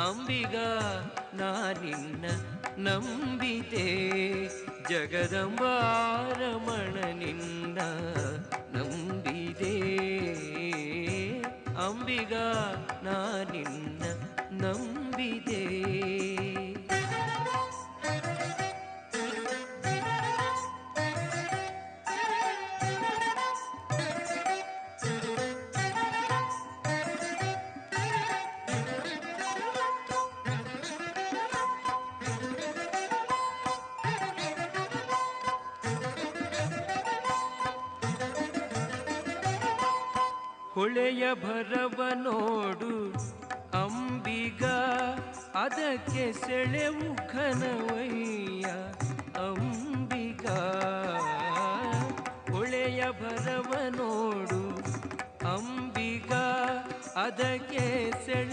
ಅಂಬಿಗ ನಾನಿನ್ನ ನಂಬಿದೆ ಜಗದಂಬಾರಮಣನಿಂದ ನಂಬಿದೆ. ಅಂಬಿಗ ನಾನಿನ್ನ ನಂಬಿದೆ. ಹೊಳೆಯ ಭರವ ನೋಡು ಅಂಬಿಗ ಅದಕ್ಕೆ ಸೆಳೆವು ಘನವಯ್ಯ ಅಂಬಿಗ. ಹೊಳೆಯ ಭರವ ನೋಡು ಅಂಬಿಗ ಅದಕ್ಕೆ ಘನ